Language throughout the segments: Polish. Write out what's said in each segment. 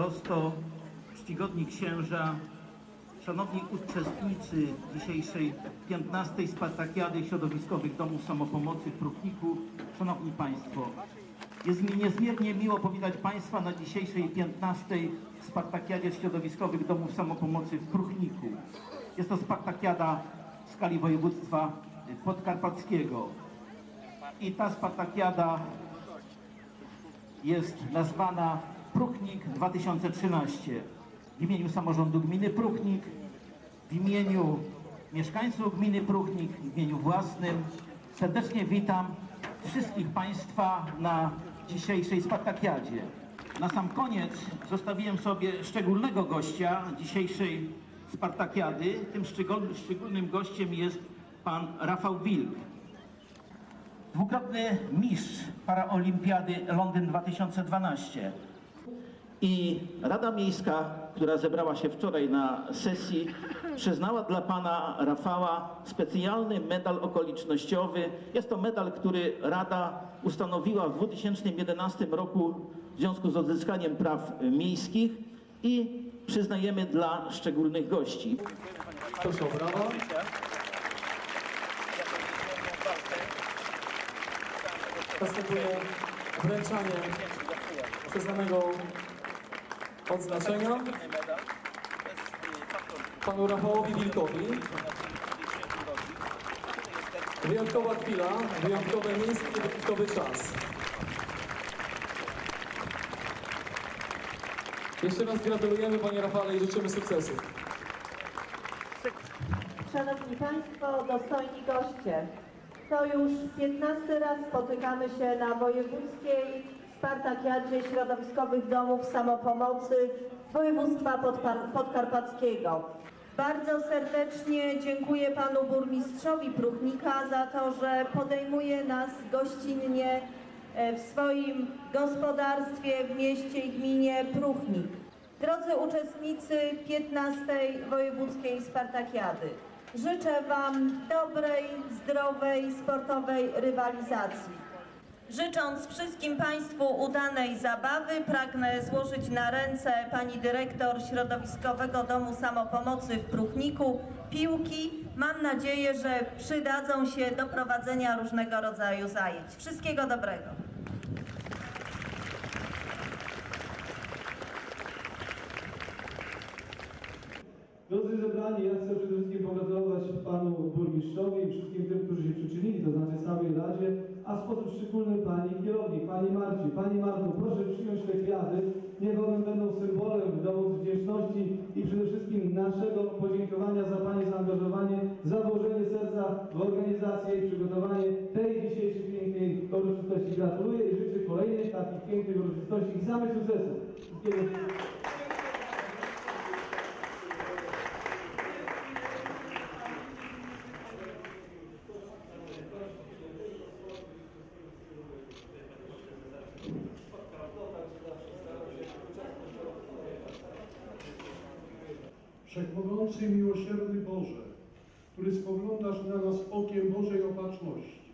starosto, czcigodni księża, szanowni uczestnicy dzisiejszej 15. Spartakiady Środowiskowych Domów Samopomocy w Pruchniku, szanowni państwo, jest mi niezmiernie miło powitać państwa na dzisiejszej 15. Spartakiadzie Środowiskowych Domów Samopomocy w Pruchniku. Jest to Spartakiada w skali województwa podkarpackiego. I ta Spartakiada jest nazwana Pruchnik 2013. W imieniu samorządu gminy Pruchnik, w imieniu mieszkańców gminy Pruchnik, w imieniu własnym serdecznie witam wszystkich Państwa na dzisiejszej Spartakiadzie. Na sam koniec zostawiłem sobie szczególnego gościa dzisiejszej Spartakiady. Tym szczegól- szczególnym gościem jest pan Rafał Wilk. Dwukrotny mistrz paraolimpiady Londyn 2012. I Rada Miejska, która zebrała się wczoraj na sesji, przyznała dla pana Rafała specjalny medal okolicznościowy. Jest to medal, który Rada ustanowiła w 2011 roku w związku z odzyskaniem praw miejskich i przyznajemy dla szczególnych gości. Proszę o brawa. Następuje wręczanie przyznanego odznaczenia panu Rafałowi Wilkowi. Wyjątkowa chwila, wyjątkowe miejsce, wyjątkowy czas. Jeszcze raz gratulujemy panie Rafale i życzymy sukcesu. Szanowni Państwo, dostojni goście, to już 15 raz spotykamy się na wojewódzkiej Spartakiadzie Środowiskowych Domów Samopomocy województwa podkarpackiego. Bardzo serdecznie dziękuję panu burmistrzowi Pruchnika za to, że podejmuje nas gościnnie e, w swoim gospodarstwie w mieście i gminie Pruchnik. Drodzy uczestnicy 15. Wojewódzkiej Spartakiady, życzę Wam dobrej, zdrowej, sportowej rywalizacji. Życząc wszystkim Państwu udanej zabawy, pragnę złożyć na ręce Pani Dyrektor Środowiskowego Domu Samopomocy w Pruchniku piłki. Mam nadzieję, że przydadzą się do prowadzenia różnego rodzaju zajęć. Wszystkiego dobrego. Drodzy zebrani, ja chcę przede wszystkim pogratulować panu burmistrzowi i wszystkim tym, którzy się przyczynili, to znaczy całej Radzie, a w sposób szczególny pani kierownik, pani Marci. Pani Marto, proszę przyjąć te kwiaty, niech one będą symbolem dowód wdzięczności i przede wszystkim naszego podziękowania za pani zaangażowanie, za włożenie serca w organizację i przygotowanie tej dzisiejszej pięknej uroczystości. Gratuluję i życzę kolejnych takich pięknych uroczystości i samych sukcesów. Wszystkiego Wszechmogący miłosierny Boże, który spoglądasz na nas okiem Bożej opatrzności,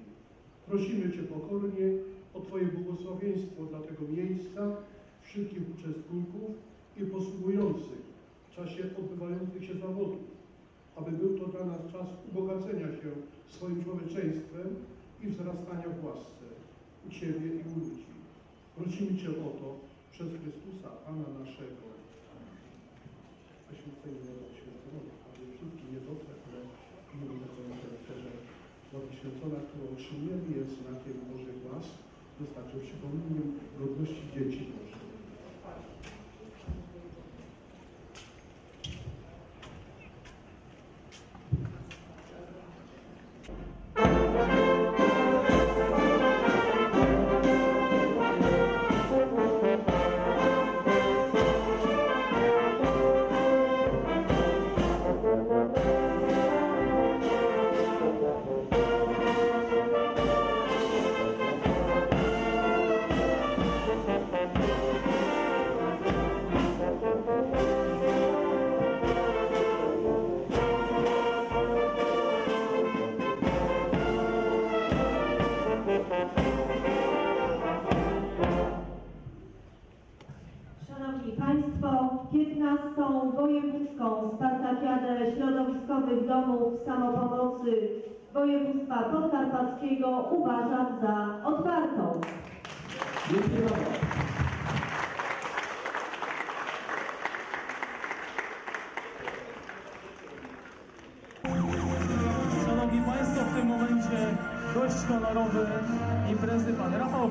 prosimy Cię pokornie o Twoje błogosławieństwo dla tego miejsca, wszystkich uczestników i posługujących w czasie odbywających się zawodów, aby był to dla nas czas ubogacenia się swoim człowieczeństwem i wzrastania w łasce u Ciebie i u ludzi. Prosimy Cię o to przez Chrystusa, Pana naszego. Które na swoim charakterze Boga Święcona, którą otrzymujemy, jest znakiem Bożej łask, wystarczy przypomnieniem godności dzieci Bożych. Województwa Podkarpackiego uważam za otwartą. Wielkie brawa. Szanowni Państwo, w tym momencie gość honorowy imprezy Pan Rafał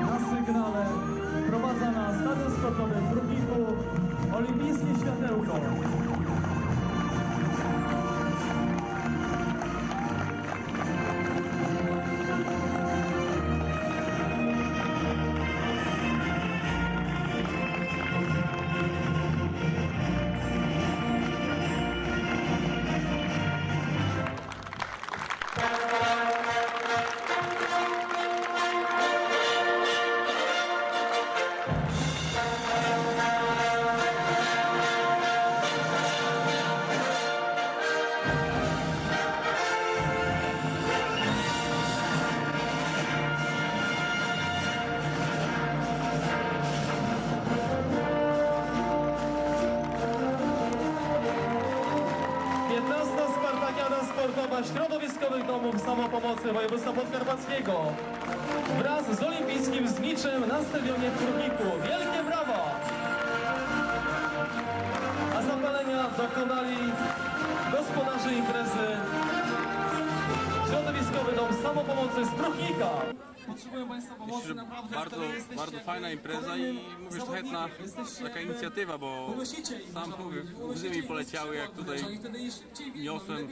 na sygnale wprowadza na stadion sportowy w olimpijskie światełko. Samopomocy Województwa Podkarpackiego wraz z olimpijskim zniczem na stadionie w Krupniku. Wielkie brawa! A zapalenia dokonali gospodarze imprezy Środowiskowy Dom Samopomocy z Krupnika. Potrzebują Państwa pomocy Myślę, że naprawdę. bardzo, bardzo fajna impreza i mówię, szlachetna taka inicjatywa, bo sam mówię, łzy mi poleciały jak tutaj niosłem,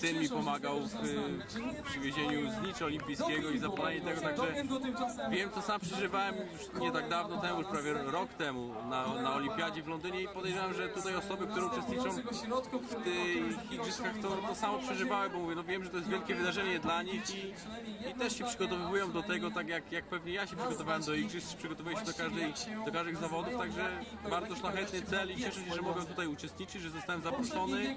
syn mi pomagał w y, przywiezieniu znicza olimpijskiego i zapaleniu tego, także wiem co sam przeżywałem już nie tak dawno temu, już prawie rok temu na, na olimpiadzie w Londynie i podejrzewam, że tutaj osoby, które uczestniczą w tych igrzyskach to, to samo przeżywały, bo mówię, no wiem, że to jest wielkie wydarzenie dla nich i, i też się przygotowywują do tego, tak jak, jak pewnie ja się przygotowałem do igrzysk, przygotowuję się do, każdej, do każdych zawodów, także bardzo szlachetny cel i cieszę się, że mogę tutaj uczestniczyć, że zostałem zaproszony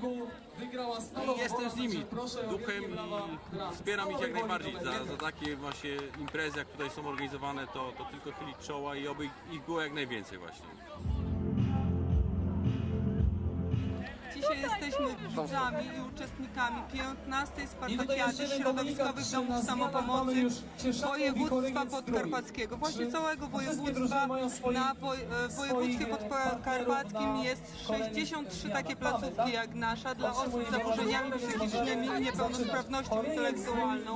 i jestem z nimi duchem i wspieram ich jak najbardziej za, za takie właśnie imprezy, jak tutaj są organizowane, to, to tylko chylić czoła i oby ich było jak najwięcej właśnie. Widzami i uczestnikami 15 Spartakiady Środowiskowych Domów Samopomocy województwa podkarpackiego. Właśnie całego województwa na e, województwie podkarpackim jest 63 takie placówki jak nasza dla osób z zaburzeniami psychicznymi i niepełnosprawnością intelektualną.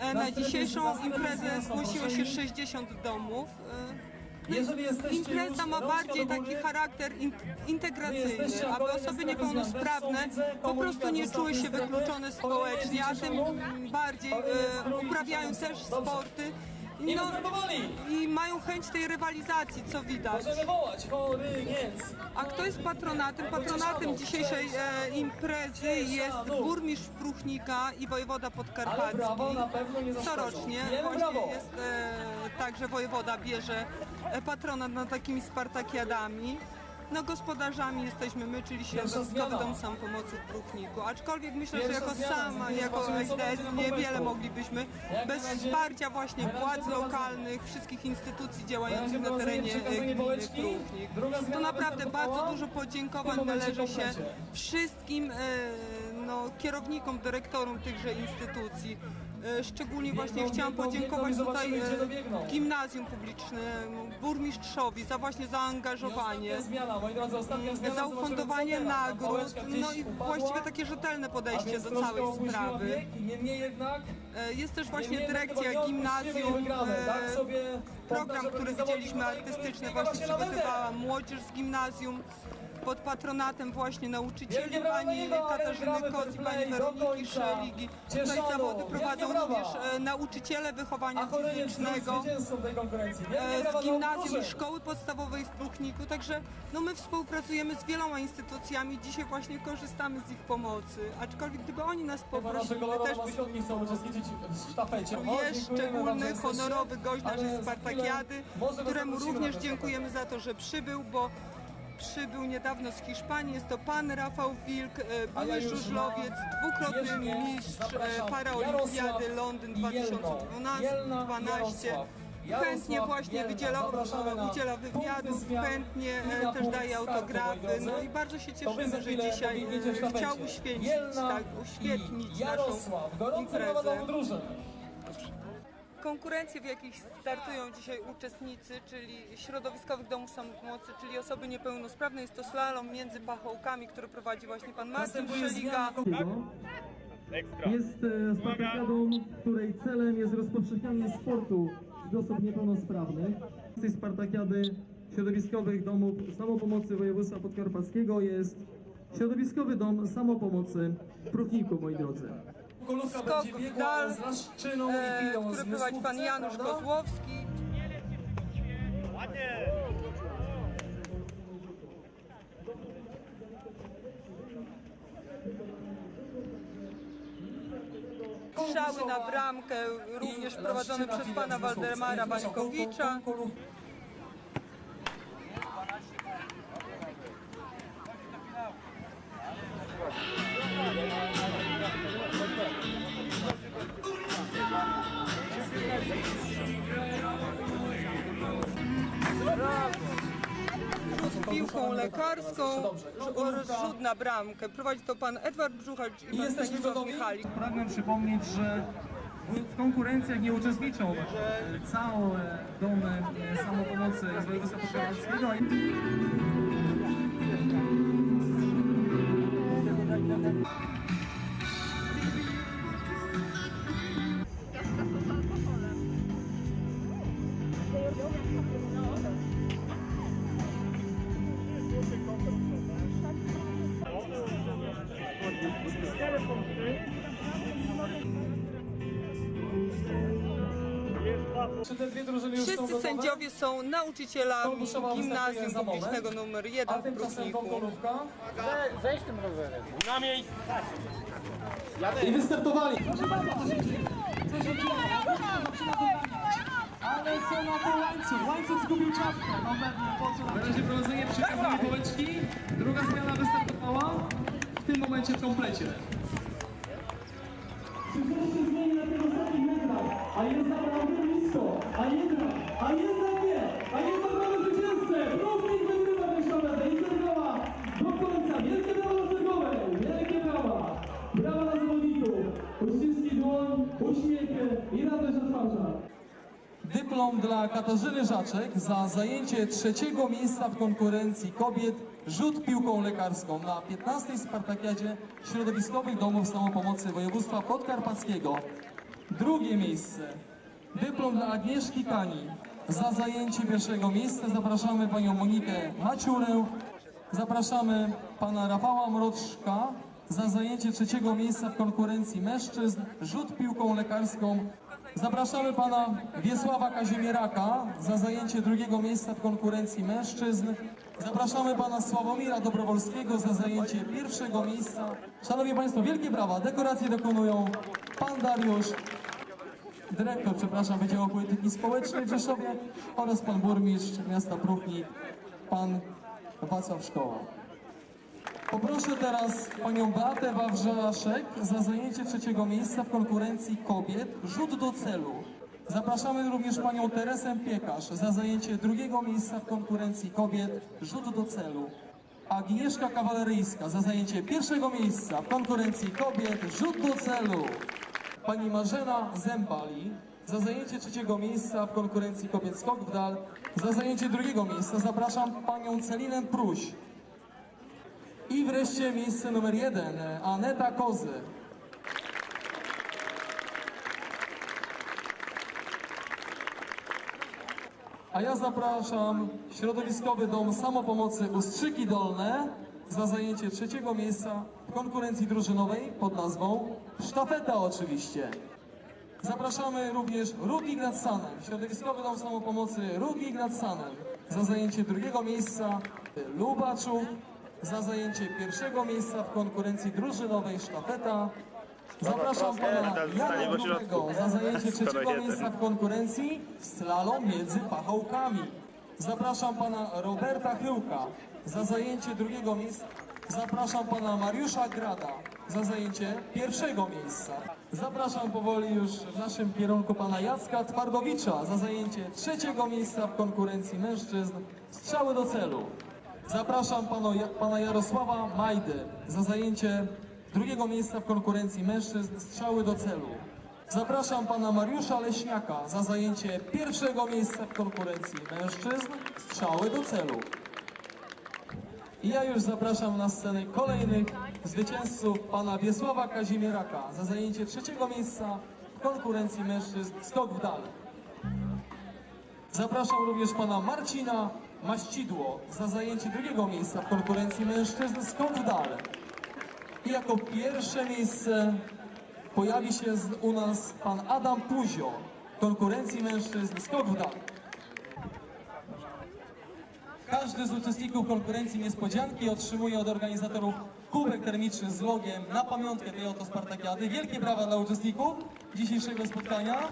E, Na dzisiejszą imprezę zgłosiło się 60 domów. Jeżeli Impreza ma bardziej taki charakter in, integracyjny, aby osoby niepełnosprawne po prostu nie czuły się wykluczone społecznie, a tym bardziej e, uprawiają też sporty. I No! I mają chęć tej rywalizacji, co widać. Możemy wołać, choryniec! A kto jest patronatem? Patronatem dzisiejszej e, imprezy jest burmistrz Pruchnika i wojewoda podkarpacki. Ale brawo na pewno nie zaszkodzą. Corocznie właśnie jest e, także wojewoda bierze e, patronat nad takimi Spartakiadami. No gospodarzami jesteśmy my, czyli Środowiskowy. Dom Sam Pomocy w Pruchniku. Aczkolwiek myślę, że jako sama, jako SDS niewiele moglibyśmy bez wsparcia właśnie władz lokalnych, wszystkich instytucji działających na terenie e, gminy. Druga To naprawdę bardzo dużo podziękowań należy się wszystkim e, no, kierownikom, dyrektorom tychże instytucji. E, Szczególnie właśnie chciałam podziękować tutaj e, gimnazjum publicznemu, burmistrzowi za właśnie zaangażowanie. Za ufundowanie nagród, no i właściwie takie rzetelne podejście do całej sprawy. E, Jest też właśnie dyrekcja gimnazjum. Tak program, który żeby widzieliśmy artystyczny, właśnie przygotowała młodzież z gimnazjum pod patronatem właśnie nauczycieli, pani Katarzyny Koc i pani Weroniki. Szeligi. Tutaj zawody prowadzą również e, nauczyciele wychowania fizycznego. e, z gimnazjum i szkoły podstawowej w Pruchniku, także no my współpracujemy z wieloma instytucjami, dzisiaj właśnie korzystamy z ich pomocy, aczkolwiek gdyby oni nas poprosili, my też byśmy maskotki chcą uczestniczyć w sztafecie. O, jest szczególny, honorowy gość naszej Spartakiady, któremu również dziękujemy za to, że przybył, bo przybył niedawno z Hiszpanii. Jest to pan Rafał Wilk, e, były żużlowiec, dwukrotny mistrz e, paraolimpiady Londyn i Jelno. 2012 Jelna, 12 Jarosław. Chętnie właśnie wydziela, udziela wywiadów, chętnie e, też daje autografy. No i bardzo się cieszymy, że dzisiaj chciał uświęcić, tak, uświetnić naszą imprezę. Konkurencje, w jakich startują dzisiaj uczestnicy, czyli środowiskowych domów samopomocy, czyli osoby niepełnosprawne, jest to slalom między pachołkami, który prowadzi właśnie pan Marcin Szeliga. Jest e, Spartakiadą, której celem jest rozpowszechnianie sportu dla osób niepełnosprawnych. Z tej Spartakiady środowiskowych domów samopomocy województwa podkarpackiego jest Środowiskowy Dom Samopomocy w Pruchniku, moi drodzy. Skok w dal, e, który prowadzi pan Janusz Kozłowski. Strzały na bramkę, również prowadzone przez pana Waldemara Bańkowicza. Piłką lekarską rzut na bramkę. Prowadzi to pan Edward Brzuchacz i pan Stanisław Michalik. Pragnę przypomnieć, że w konkurencjach nie uczestniczą całe domy e, samopomocy z województwa podkarpackiego. Czy te dwie drużyny już są Wszyscy sędziowie są nauczycielami gimnazjum publicznego numer A 1 w tymczasem Brudniku. gongolówka. I wystartowali. Ale co na to łańcuch? Łańcuch zgubił czapkę. Co? Na razie prowadzenie przekazuje połeczki. Druga zmiana wystartowała. Tym momencie w komplecie. Czy zmieni na tych ostatnich metrach? A jest naprawdę blisko. A jednak, a jednak nie. A jednak mamy zwycięzcę. Równik wygrywa tę sztabetę i wygrała do końca. Wielkie brawa dla Sergowej. Wielkie brawa. Brawa dla zawodników. Uściski dłoń, uśmiechy i radość na twarzach. Dyplom dla Katarzyny Żaczek za zajęcie trzeciego miejsca w konkurencji kobiet rzut piłką lekarską na 15. Spartakiadzie Środowiskowych Domów Samopomocy Województwa Podkarpackiego. Drugie miejsce. Dyplom dla Agnieszki Kani za zajęcie pierwszego miejsca. Zapraszamy panią Monikę Maciurę. Zapraszamy pana Rafała Mroczka za zajęcie trzeciego miejsca w konkurencji mężczyzn rzut piłką lekarską. Zapraszamy pana Wiesława Kazimieraka za zajęcie drugiego miejsca w konkurencji mężczyzn. Zapraszamy pana Sławomira Dobrowolskiego za zajęcie pierwszego miejsca. Szanowni Państwo, wielkie brawa. Dekoracje dokonują pan Dariusz, dyrektor, przepraszam, Wydziału Polityki Społecznej w Rzeszowie oraz pan burmistrz miasta Pruchnik, pan Wacław Szkoła. Poproszę teraz panią Beatę Wawrzaszek za zajęcie trzeciego miejsca w konkurencji kobiet rzut do celu. Zapraszamy również panią Teresę Piekarz za zajęcie drugiego miejsca w konkurencji kobiet rzut do celu. Agnieszka Kawaleryjska za zajęcie pierwszego miejsca w konkurencji kobiet rzut do celu. Pani Marzena Zembali za zajęcie trzeciego miejsca w konkurencji kobiet skok w dal. Za zajęcie drugiego miejsca zapraszam panią Celinę Pruś. I wreszcie miejsce numer jeden, Aneta Kozy. A ja zapraszam Środowiskowy Dom Samopomocy Ustrzyki Dolne za zajęcie trzeciego miejsca w konkurencji drużynowej pod nazwą Sztafeta oczywiście. Zapraszamy również Rugik nad Sanem, Środowiskowy Dom Samopomocy Rugik nad Sanem za zajęcie drugiego miejsca Lubaczów, za zajęcie pierwszego miejsca w konkurencji drużynowej Sztafeta. Zapraszam pana Jana Grubego za zajęcie trzeciego miejsca w konkurencji slalom między pachołkami. Zapraszam pana Roberta Chyłka za zajęcie drugiego miejsca Zapraszam pana Mariusza Grada za zajęcie pierwszego miejsca. Zapraszam powoli już w naszym kierunku pana Jacka Twardowicza za zajęcie trzeciego miejsca w konkurencji mężczyzn strzały do celu. Zapraszam pana Jarosława Majdy za zajęcie drugiego miejsca w konkurencji mężczyzn strzały do celu. Zapraszam pana Mariusza Leśniaka za zajęcie pierwszego miejsca w konkurencji mężczyzn strzały do celu. I ja już zapraszam na scenę kolejnych zwycięzców pana Wiesława Kazimieraka za zajęcie trzeciego miejsca w konkurencji mężczyzn skok w dal. Zapraszam również pana Marcina Maścidło za zajęcie drugiego miejsca w konkurencji mężczyzn w dal. I jako pierwsze miejsce pojawi się z, u nas pan Adam Puzio w konkurencji mężczyzn skok w. Każdy z uczestników konkurencji niespodzianki otrzymuje od organizatorów kubek termiczny z logiem na pamiątkę tej oto Spartakiady. Wielkie brawa dla uczestników dzisiejszego spotkania.